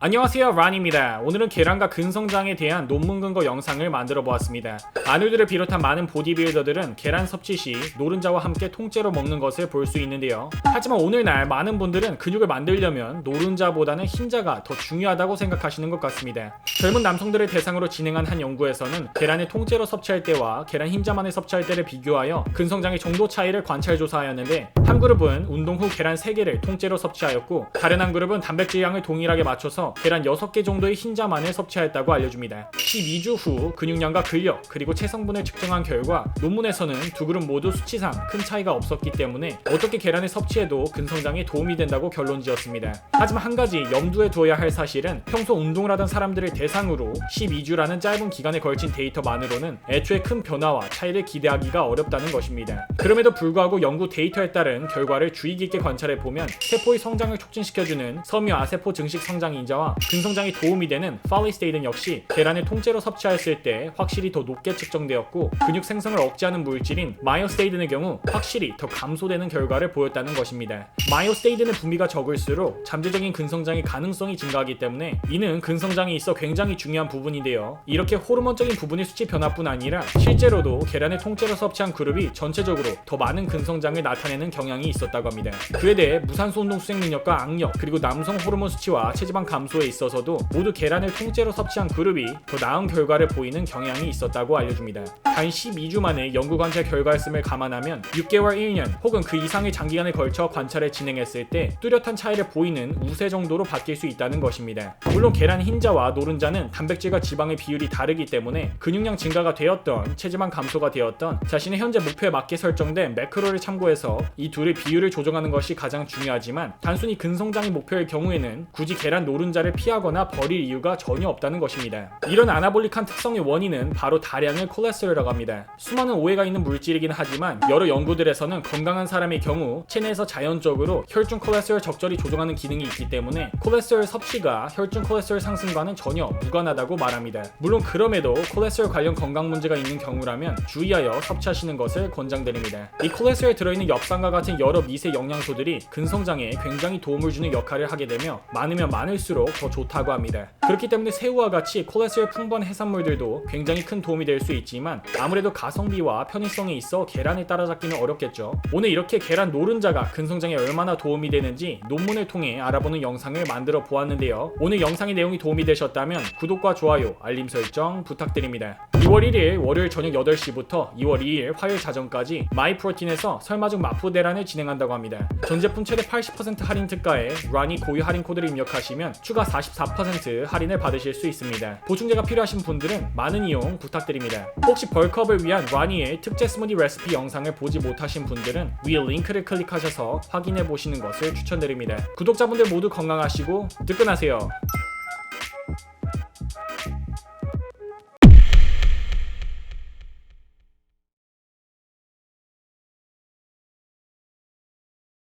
안녕하세요 란입니다. 오늘은 계란과 근성장에 대한 논문 근거 영상을 만들어 보았습니다. 아놀드를 비롯한 많은 보디빌더들은 계란 섭취 시 노른자와 함께 통째로 먹는 것을 볼 수 있는데요. 하지만 오늘날 많은 분들은 근육을 만들려면 노른자보다는 흰자가 더 중요하다고 생각하시는 것 같습니다. 젊은 남성들을 대상으로 진행한 한 연구에서는 계란을 통째로 섭취할 때와 계란 흰자만을 섭취할 때를 비교하여 근성장의 정도 차이를 관찰 조사하였는데 한 그룹은 운동 후 계란 3개를 통째로 섭취하였고 다른 한 그룹은 단백질 양을 동일하게 맞춰서 계란 6개 정도의 흰자만을 섭취하였다고 알려줍니다. 12주 후 근육량과 근력 그리고 체성분을 측정한 결과 논문에서는 두 그룹 모두 수치상 큰 차이가 없었기 때문에 어떻게 계란을 섭취해도 근성장에 도움이 된다고 결론 지었습니다. 하지만 한 가지 염두에 두어야 할 사실은 평소 운동을 하던 사람들을 대상으로 12주라는 짧은 기간에 걸친 데이터만으로는 애초에 큰 변화와 차이를 기대하기가 어렵다는 것입니다. 그럼에도 불구하고 연구 데이터에 따른 결과를 주의 깊게 관찰해 보면 세포의 성장을 촉진시켜주는 섬유 아세포 증식 성장 인자 와 근성장에 도움이 되는 팔리스테이든 역시 계란을 통째로 섭취하였을 때 확실히 더 높게 측정되었고 근육 생성을 억제하는 물질인 마이오스테이든의 경우 확실히 더 감소되는 결과를 보였다는 것입니다. 마이오스테이든의 분비가 적을수록 잠재적인 근성장의 가능성이 증가하기 때문에 이는 근성장에 있어 굉장히 중요한 부분인데요. 이렇게 호르몬적인 부분의 수치 변화뿐 아니라 실제로도 계란을 통째로 섭취한 그룹이 전체적으로 더 많은 근성장을 나타내는 경향이 있었다고 합니다. 그에 대해 무산소 운동 수행 능력과 악력 그리고 남성 호르몬 수치와 체지방 감소 에 있어서도 모두 계란을 통째로 섭취한 그룹이 더 나은 결과를 보이는 경향이 있었다고 알려줍니다. 단 12주 만에 연구 관찰 결과였음을 감안하면 6개월 1년 혹은 그 이상의 장기간에 걸쳐 관찰을 진행했을 때 뚜렷한 차이를 보이는 우세 정도로 바뀔 수 있다는 것입니다. 물론 계란 흰자와 노른자는 단백질과 지방의 비율이 다르기 때문에 근육량 증가가 되었던 체지방 감소가 되었던 자신의 현재 목표에 맞게 설정된 매크로를 참고해서 이 둘의 비율을 조정하는 것이 가장 중요하지만 단순히 근성장의 목표일 경우에는 굳이 계란 노른자 를 피하거나 버릴 이유가 전혀 없다는 것입니다. 이런 아나볼릭한 특성의 원인은 바로 다량의 콜레스테롤이라고 합니다. 수많은 오해가 있는 물질이긴 하지만 여러 연구들에서는 건강한 사람의 경우 체내에서 자연적으로 혈중 콜레스테롤 적절히 조정하는 기능이 있기 때문에 콜레스테롤 섭취가 혈중 콜레스테롤 상승과는 전혀 무관하다고 말합니다. 물론 그럼에도 콜레스테롤 관련 건강 문제가 있는 경우라면 주의하여 섭취하시는 것을 권장드립니다. 이 콜레스테롤에 들어있는 엽산과 같은 여러 미세 영양소들이 근성장에 굉장히 도움을 주는 역할을 하게 되며 많으면 많을수록 더 좋다고 합니다. 그렇기 때문에 새우와 같이 콜레스테롤 풍부한 해산물들도 굉장히 큰 도움이 될 수 있지만 아무래도 가성비와 편의성에 있어 계란을 따라잡기는 어렵겠죠. 오늘 이렇게 계란 노른자가 근성장에 얼마나 도움이 되는지 논문을 통해 알아보는 영상을 만들어 보았는데요. 오늘 영상의 내용이 도움이 되셨다면 구독과 좋아요, 알림 설정 부탁드립니다. 2월 1일 월요일 저녁 8시부터 2월 2일 화요일 자정까지 마이프로틴에서 설마중 마푸대란을 진행한다고 합니다. 전 제품 최대 80% 할인 특가에 라니 고유 할인 코드를 입력하시면 추가 44% 할인을 받으실 수 있습니다. 보충제가 필요하신 분들은 많은 이용 부탁드립니다. 혹시 벌크업을 위한 라니의 특제 스무디 레시피 영상을 보지 못하신 분들은 위에 링크를 클릭하셔서 확인해 보시는 것을 추천드립니다. 구독자분들 모두 건강하시고 뜨끈하세요.